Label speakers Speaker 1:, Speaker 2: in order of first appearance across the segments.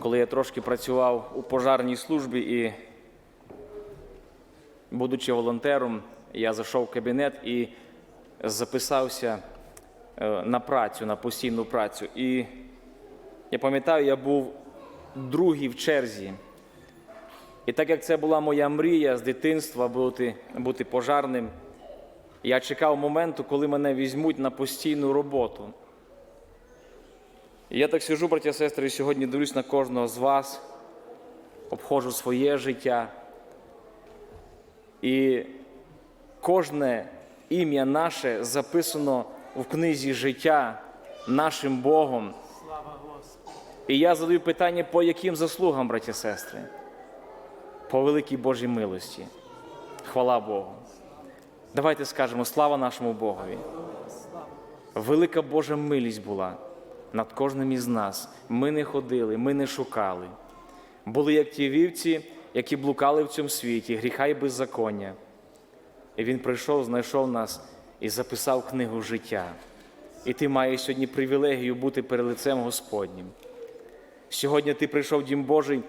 Speaker 1: коли я трошки працював у пожарній службі і, будучи волонтером, я зайшов в кабінет і записався е, на працю, на постійну працю. І я пам'ятаю, я був другий в черзі. І так як це була моя мрія з дитинства бути, бути пожарним, я чекав моменту, коли мене візьмуть на постійну роботу. Я так сижу, браття сестри, і сьогодні дивлюсь на кожного з вас, обходжу своє життя. І кожне ім'я наше записано в книзі життя нашим Богом. І я задаю питання, по яким заслугам, браті і сестри? По великій Божій милості. Хвала Богу. Давайте скажемо слава нашому Богові. Велика Божа милість була над кожним із нас. Ми не ходили, ми не шукали. Були як ті вівці, які блукали в цьому світі, гріха і беззаконня. І Він прийшов, знайшов нас і записав книгу життя. І ти маєш сьогодні привілегію бути перед лицем Господнім. Сьогодні ти прийшов Дім Божий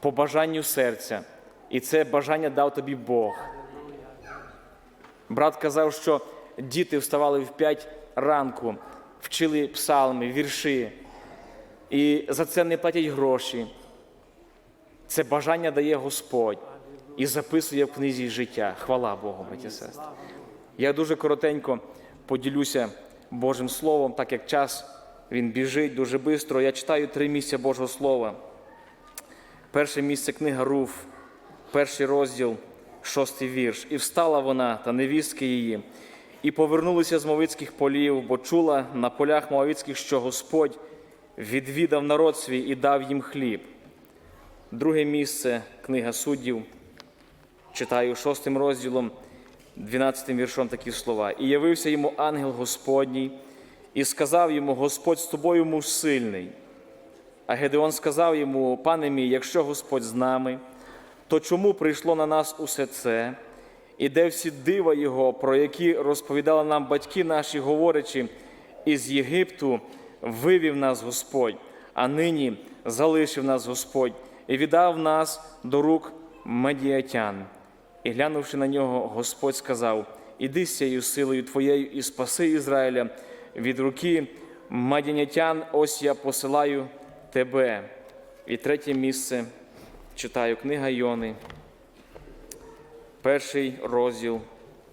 Speaker 1: по бажанню серця, і це бажання дав тобі Бог. Брат казав, що діти вставали в 5 ранку, вчили псалми, вірші, і за це не платять гроші. Це бажання дає Господь і записує в книзі життя. Хвала Богу, браті сестри. Я дуже коротенько поділюся Божим Словом, так як час він біжить дуже швидко. Я читаю три місця Божого Слова. Перше місце книга Руф, перший розділ, шостий вірш. І встала вона та невістки її, і повернулися з Мовицьких полів, бо чула на полях Мовицьких, що Господь відвідав народ свій і дав їм хліб. Друге місце книга суддів. Читаю шостим розділом, 12 віршом такі слова. І явився йому ангел Господній, і сказав йому: Господь з тобою муж сильний. А Гедеон сказав йому: Пане мій, якщо Господь з нами, то чому прийшло на нас усе це? І де всі дива Його, про які розповідали нам батьки наші, говорячи, із Єгипту вивів нас Господь, а нині залишив нас Господь і віддав нас до рук медіатян. І глянувши на нього, Господь сказав: Іди з цією силою твоєю і спаси Ізраїля від руки мадянятян, ось я посилаю тебе. І третє місце читаю книга Йони, перший розділ,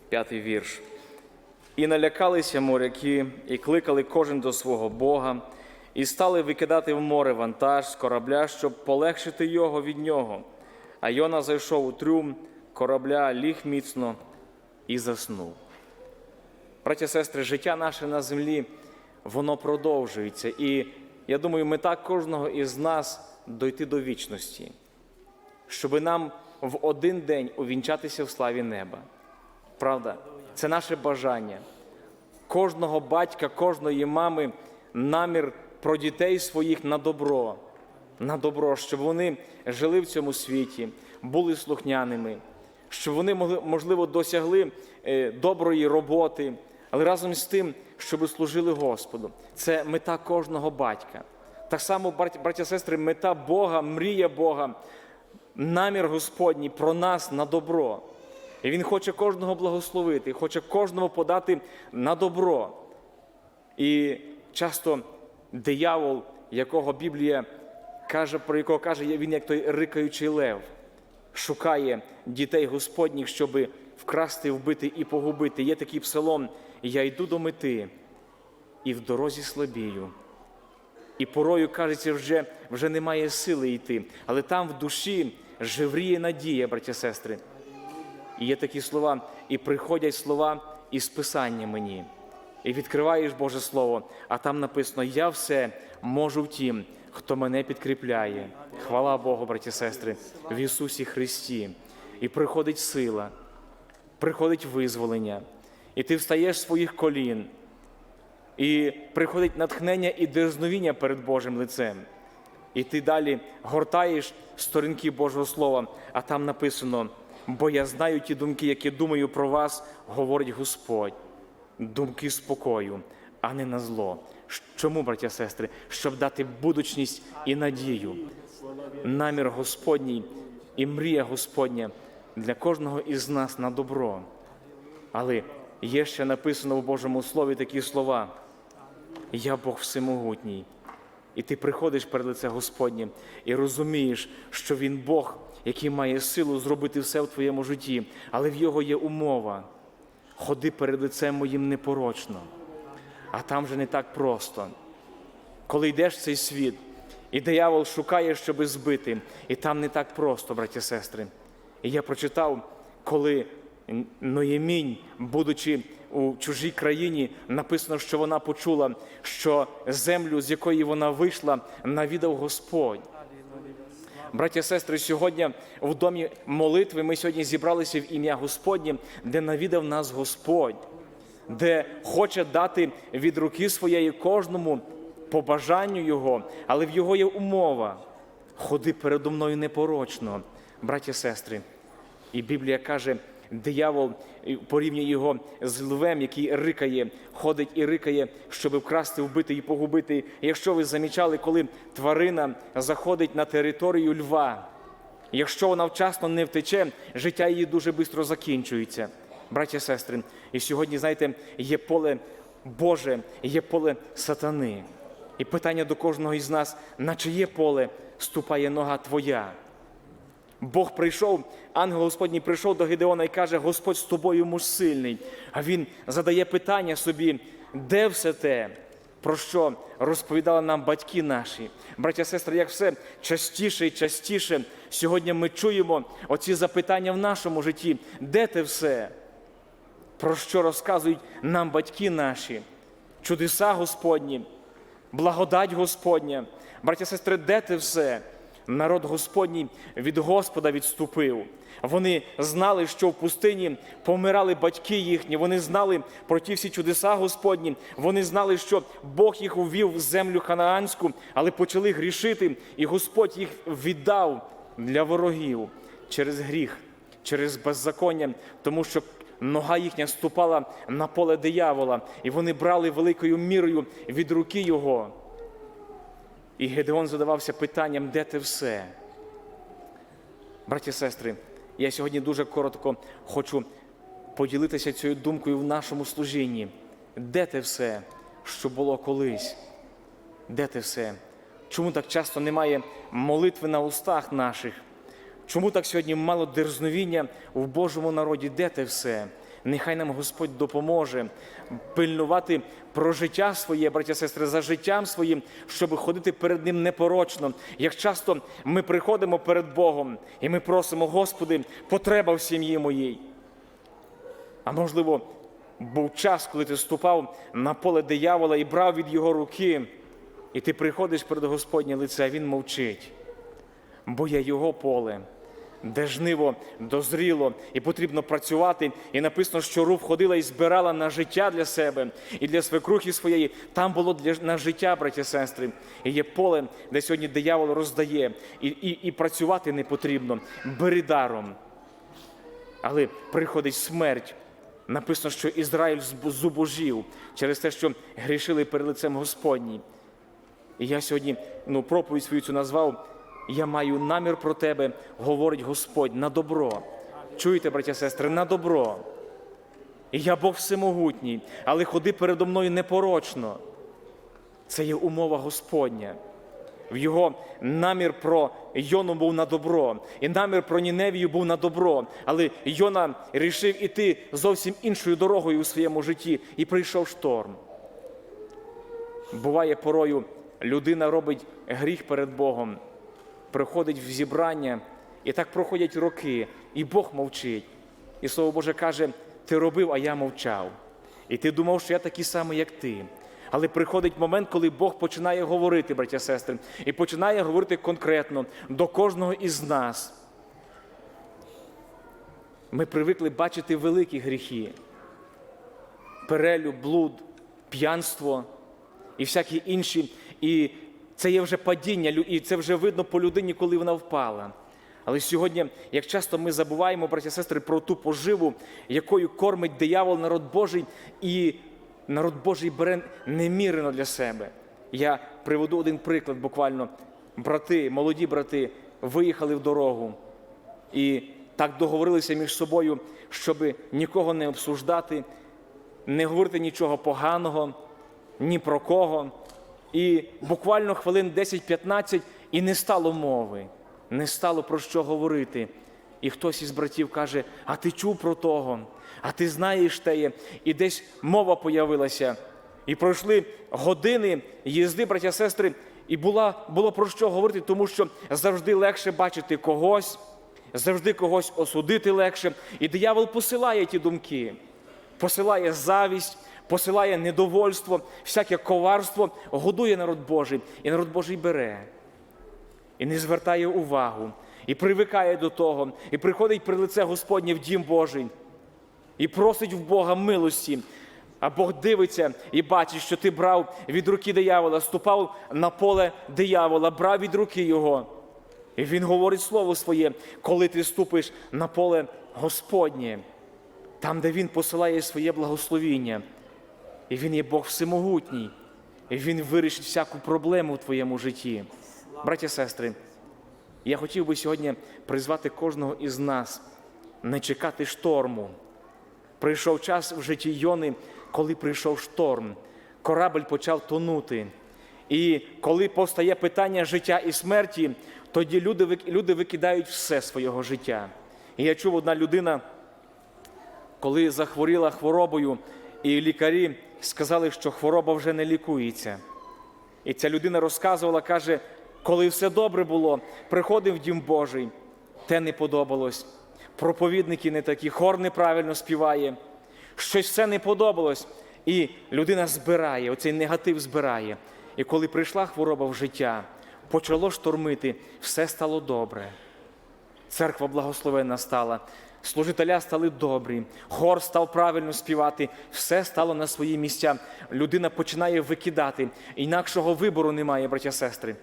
Speaker 1: п'ятий вірш. І налякалися моряки, і кликали кожен до свого Бога, і стали викидати в море вантаж з корабля, щоб полегшити його від нього. А Йона зайшов у трюм корабля, ліг міцно і заснув. Браті сестри, життя наше на землі, воно продовжується. І я думаю, мета кожного із нас дойти до вічності, щоб нам в один день увінчатися в славі неба. Правда, це наше бажання. Кожного батька, кожної мами намір про дітей своїх на добро, на добро, щоб вони жили в цьому світі, були слухняними, щоб вони могли, можливо досягли е, доброї роботи, але разом з тим, щоб служили Господу. Це мета кожного батька. Так само, браття, сестри, мета Бога, мрія Бога, намір Господній про нас на добро. І Він хоче кожного благословити, хоче кожного подати на добро. І часто диявол, якого Біблія каже, про якого каже, він як той рикаючий лев, шукає дітей Господніх, щоб вкрасти, вбити і погубити. Є такий псалом: Я йду до мети і в дорозі слабію. І порою, кажеться, вже, вже немає сили йти, але там в душі живріє надія, браття сестри. І є такі слова, і приходять слова із Писання мені. І відкриваєш Боже Слово, а там написано: Я все можу в тім, хто мене підкріпляє. Хвала Богу, браті сестри, в Ісусі Христі. І приходить сила, приходить визволення, і ти встаєш з своїх колін, і приходить натхнення і дерзновіння перед Божим лицем. І ти далі гортаєш сторінки Божого Слова, а там написано: бо я знаю ті думки, які думаю про вас, говорить Господь, думки спокою, а не на зло. Чому, браття сестри? Щоб дати будучність і надію. намір Господній і мрія Господня для кожного із нас на добро. Але є ще написано в Божому Слові такі слова: Я Бог всемогутній. І ти приходиш перед лице Господнє і розумієш, що Він Бог, який має силу зробити все в твоєму житті, але в його є умова. Ходи перед лицем моїм непорочно. А там же не так просто. Коли йдеш в цей світ, і диявол шукає, щоби збити, і там не так просто, браті сестри. І я прочитав, коли Ноємінь, будучи у чужій країні, написано, що вона почула, що землю, з якої вона вийшла, навідав Господь. Браті і сестри, сьогодні в домі молитви ми сьогодні зібралися в ім'я Господнє, де навідав нас Господь, де хоче дати від руки своєї кожному по бажанню Його, але в Його є умова. Ходи передо мною непорочно, браті і сестри. І Біблія каже, диявол порівнює його з львем, який рикає, ходить і рикає, щоб вкрасти, вбити і погубити. Якщо ви замічали, коли тварина заходить на територію льва, якщо вона вчасно не втече, життя її дуже швидко закінчується. Браті і сестри, і сьогодні, знаєте, є поле Боже, є поле сатани. І питання до кожного із нас, на чиє поле ступає нога твоя? Бог прийшов, ангел Господній прийшов до Гедеона і каже: Господь з тобою муж сильний. А він задає питання собі, де все те, про що розповідали нам батьки наші. Браття сестри, як все частіше і частіше сьогодні ми чуємо оці запитання в нашому житті, де те все? Про що розказують нам батьки наші, чудеса Господні, благодать Господня. Браття сестри, де те все? Народ Господній від Господа відступив. Вони знали, що в пустині помирали батьки їхні. Вони знали про ті всі чудеса Господні. Вони знали, що Бог їх увів в землю ханаанську, але почали грішити, і Господь їх віддав для ворогів через гріх, через беззаконня, тому що нога їхня ступала на поле диявола, і вони брали великою мірою від руки його. І Гедеон задавався питанням, де ти все? Браті і сестри, я сьогодні дуже коротко хочу поділитися цією думкою в нашому служінні. Де те все, що було колись? Де те все? Чому так часто немає молитви на устах наших? Чому так сьогодні мало дерзновіння в Божому народі? Де те все? Нехай нам Господь допоможе пильнувати про життя своє, браття сестри, за життям своїм, щоб ходити перед Ним непорочно. Як часто ми приходимо перед Богом і ми просимо, Господи, потреба в сім'ї моїй. А можливо, був час, коли ти ступав на поле диявола і брав від його руки, і ти приходиш перед Господнє лице, а він мовчить, бо є його поле де жниво дозріло, і потрібно працювати. І написано, що рув ходила і збирала на життя для себе і для свекрухи своєї. Там було для на життя, браті сестри. І є поле, де сьогодні диявол роздає, і, і, і працювати не потрібно. Бери даром. Але приходить смерть. Написано, що Ізраїль зубожів через те, що грішили перед лицем Господній. І я сьогодні ну, проповідь свою цю назвав я маю намір про тебе, говорить Господь, на добро. Чуєте, браття сестри, на добро. І я Бог всемогутній, але ходи передо мною непорочно. Це є умова Господня. В його намір про Йону був на добро, і намір про Ніневію був на добро. Але Йона рішив іти зовсім іншою дорогою у своєму житті, і прийшов шторм. Буває порою, людина робить гріх перед Богом приходить в зібрання, і так проходять роки, і Бог мовчить. І Слово Боже каже: ти робив, а я мовчав. І ти думав, що я такий самий, як ти. Але приходить момент, коли Бог починає говорити, браття сестри, і починає говорити конкретно до кожного із нас. Ми привикли бачити великі гріхи, перелюб, блуд, п'янство і всякі інші. І це є вже падіння, і це вже видно по людині, коли вона впала. Але сьогодні, як часто ми забуваємо, браті і сестри, про ту поживу, якою кормить диявол народ Божий, і народ Божий бере немірено для себе. Я приведу один приклад буквально. брати, молоді брати, виїхали в дорогу і так договорилися між собою, щоб нікого не обсуждати, не говорити нічого поганого, ні про кого. І буквально хвилин 10-15 і не стало мови, не стало про що говорити. І хтось із братів каже: А ти чув про того, а ти знаєш теє, і десь мова появилася. І пройшли години їзди, браття сестри, і була, було про що говорити, тому що завжди легше бачити когось, завжди когось осудити легше. І диявол посилає ті думки, посилає завість, посилає недовольство, всяке коварство, годує народ Божий, і народ Божий бере, і не звертає увагу, і привикає до того, і приходить при лице Господнє в дім Божий, і просить в Бога милості. А Бог дивиться і бачить, що ти брав від руки диявола, ступав на поле диявола, брав від руки його. І він говорить слово своє, коли ти ступиш на поле Господнє, там, де Він посилає своє благословіння. І Він є Бог всемогутній, і Він вирішить всяку проблему в твоєму житті. Браті сестри, я хотів би сьогодні призвати кожного із нас не чекати шторму. Прийшов час в житті Йони, коли прийшов шторм, корабль почав тонути. І коли постає питання життя і смерті, тоді люди, люди викидають все свого життя. І я чув одна людина, коли захворіла хворобою, і лікарі сказали, що хвороба вже не лікується. І ця людина розказувала, каже, коли все добре було, приходив дім Божий, те не подобалось. Проповідники не такі, хор неправильно співає, щось все не подобалось. І людина збирає, оцей негатив збирає. І коли прийшла хвороба в життя, почало штормити, все стало добре. Церква благословенна стала, служителя стали добрі, хор став правильно співати, все стало на свої місця. Людина починає викидати. Інакшого вибору немає, браття сестри.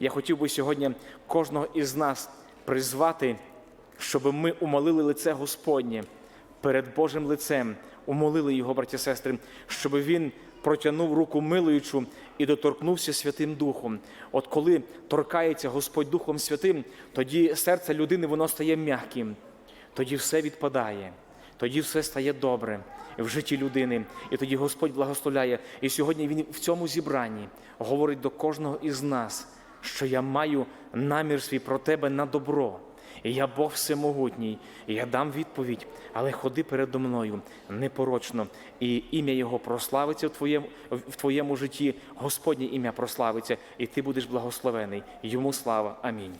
Speaker 1: Я хотів би сьогодні кожного із нас призвати, щоб ми умолили лице Господнє перед Божим лицем, умолили його, браття сестри, щоб він протягнув руку милуючу і доторкнувся Святим Духом. От коли торкається Господь Духом Святим, тоді серце людини воно стає м'яким, тоді все відпадає, тоді все стає добре в житті людини. І тоді Господь благословляє. І сьогодні Він в цьому зібранні говорить до кожного із нас, що я маю намір свій про тебе на добро. І я Бог всемогутній, і я дам відповідь, але ходи передо мною непорочно, і ім'я Його прославиться в твоєму, в твоєму житті, Господнє ім'я прославиться, і ти будеш благословений. Йому слава. Амінь.